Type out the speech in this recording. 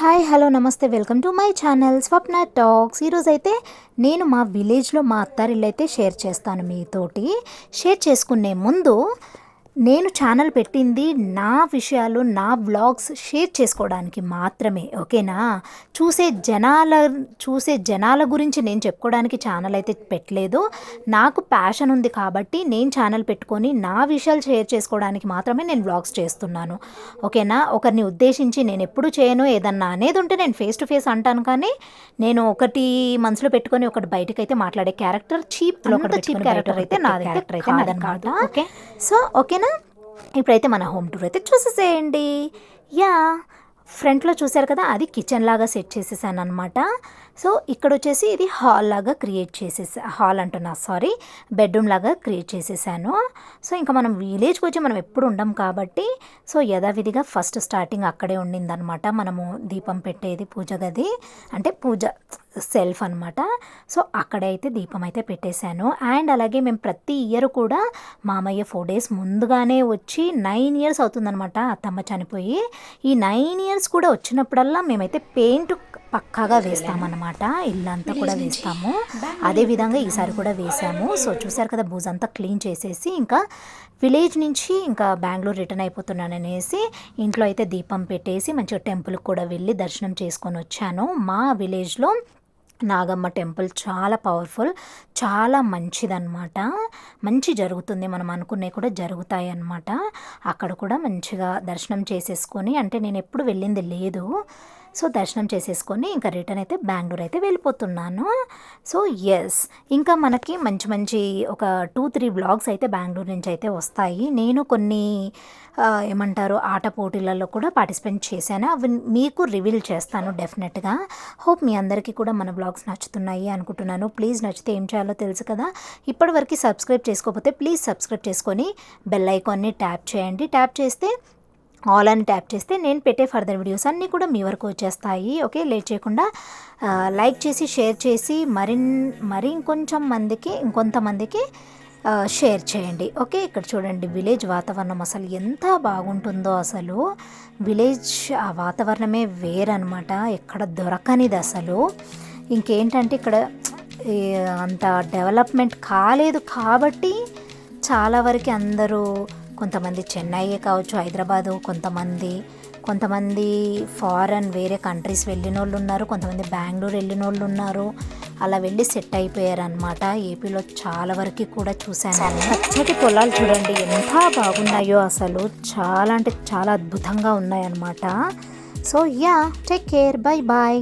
Hi hello నమస్తే welcome to my channel Swapna talks. ఈరోజు అయితే నేను మా విలేజ్లో మా అత్తారిల్లు అయితే షేర్ చేస్తాను మీతోటి. షేర్ చేసుకునే ముందు నేను ఛానల్ పెట్టింది నా విషయాలు నా బ్లాగ్స్ షేర్ చేసుకోవడానికి మాత్రమే ఓకేనా చూసే జనాల చూసే జనాల గురించి నేను చెప్పుకోవడానికి ఛానల్ అయితే పెట్టలేదు. నాకు ప్యాషన్ ఉంది కాబట్టి నేను ఛానల్ పెట్టుకొని నా విషయాలు షేర్ చేసుకోవడానికి మాత్రమే నేను బ్లాగ్స్ చేస్తున్నాను ఓకేనా ఒకరిని ఉద్దేశించి నేను ఎప్పుడు చేయను ఏదన్నా అనేది ఉంటే నేను ఫేస్ టు ఫేస్ అంటాను కానీ నేను ఒకటి మనసులో పెట్టుకొని ఒకటి బయటకు అయితే మాట్లాడే క్యారెక్టర్ చీప్ చీప్ క్యారెక్టర్ అయితే నాది క్యారెక్టర్ అయితే నాదనమాట ఓకే సో ఓకేనా ఇప్పుడైతే మన హోమ్ టూర్ అయితే చూసేసేయండి. యా ఫ్రంట్లో చూసారు కదా అది కిచెన్ లాగా సెట్ చేసేసాను అనమాట సో ఇక్కడ వచ్చేసి ఇది హాల్ లాగా క్రియేట్ చేసేసా హాల్ అంటున్నా సారీ బెడ్రూమ్ లాగా క్రియేట్ చేసేసాను. సో ఇంకా మనం విలేజ్కి వచ్చి మనం ఎప్పుడు ఉండం కాబట్టి సో యథావిధిగా ఫస్ట్ స్టార్టింగ్ అక్కడే ఉండిందనమాట మనము దీపం పెట్టేది పూజ గది అంటే పూజ సెల్ఫ్ అనమాట సో అక్కడే అయితే దీపం అయితే పెట్టేశాను. అండ్ అలాగే మేము ప్రతి ఇయర్ కూడా మామయ్య ఫోర్ డేస్ ముందుగానే వచ్చి నైన్ ఇయర్స్ అవుతుందనమాట అత్తమ్మ చనిపోయి. ఈ నైన్ ఇయర్స్ కూడా వచ్చినప్పుడల్లా మేమైతే పెయింట్ పక్కాగా వేస్తామన్నమాట ఇల్లంతా కూడా వేస్తాము. అదే విధంగా ఈసారి కూడా వేసాము. సో చూసారు కదా బూజంతా క్లీన్ చేసేసి ఇంకా విలేజ్ నుంచి ఇంకా బెంగళూరు రిటర్న్ అయిపోతున్నాను అనేసి ఇంట్లో అయితే దీపం పెట్టేసి మంచిగా టెంపుల్కి కూడా వెళ్ళి దర్శనం చేసుకొని వచ్చాను. మా విలేజ్లో నాగమ్మ టెంపుల్ చాలా పవర్ఫుల్ చాలా మంచిదన్నమాట. మంచి జరుగుతుంది మనం అనుకునే కూడా జరుగుతాయి అన్నమాట అక్కడ కూడా మంచిగా దర్శనం చేసేసుకొని అంటే నేను ఎప్పుడు వెళ్ళింది లేదు. సో దర్శనం చేసేసుకొని ఇంకా రిటర్న్ అయితే బెంగళూరు అయితే వెళ్ళిపోతున్నాను. సో ఎస్ ఇంకా మనకి మంచి మంచి ఒక టూ త్రీ బ్లాగ్స్ అయితే బెంగళూరు నుంచి అయితే వస్తాయి. నేను కొన్ని ఏమంటారు ఆట పోటీలలో కూడా పార్టిసిపేట్ చేశాను. అవి మీకు రివీల్ చేస్తాను డెఫినెట్గా హోప్ మీ అందరికీ కూడా మన బ్లాగ్స్ నచ్చుతున్నాయి అనుకుంటున్నాను. ప్లీజ్ నచ్చితే ఏం చేయాలో తెలుసు కదా. ఇప్పటివరకు సబ్స్క్రైబ్ చేసుకోకపోతే ప్లీజ్ సబ్స్క్రైబ్ చేసుకొని బెల్ ఐకాన్ని ట్యాప్ చేయండి. ట్యాప్ చేస్తే ఆల్ అని ట్యాప్ చేస్తే నేను పెట్టే ఫర్దర్ వీడియోస్ అన్నీ కూడా మీ వరకు వచ్చేస్తాయి ఓకే? లేట్ చేయకుండా లైక్ చేసి షేర్ చేసి మరిన్ మరి ఇంకొంచెం మందికి ఇంకొంతమందికి షేర్ చేయండి ఓకే? ఇక్కడ చూడండి విలేజ్ వాతావరణం అసలు ఎంత బాగుంటుందో అసలు. విలేజ్ ఆ వాతావరణమే వేరనమాట ఎక్కడ దొరకనిది అసలు. ఇంకేంటంటే ఇక్కడ అంత డెవలప్మెంట్ కాలేదు కాబట్టి చాలా వరకు అందరూ కొంతమంది చెన్నైయే కావచ్చు హైదరాబాదు కొంతమంది కొంతమంది ఫారెన్ వేరే కంట్రీస్ వెళ్ళిన వాళ్ళు ఉన్నారు కొంతమంది బెంగళూరు వెళ్ళిన వాళ్ళు ఉన్నారు. అలా వెళ్ళి సెట్ అయిపోయారు అనమాట ఏపీలో చాలా వరకు కూడా చూశాను. పచ్చటి పొలాలు చూడండి ఎంత బాగున్నాయో అసలు. చాలా అంటే చాలా అద్భుతంగా ఉన్నాయన్నమాట. So ya take care bye bye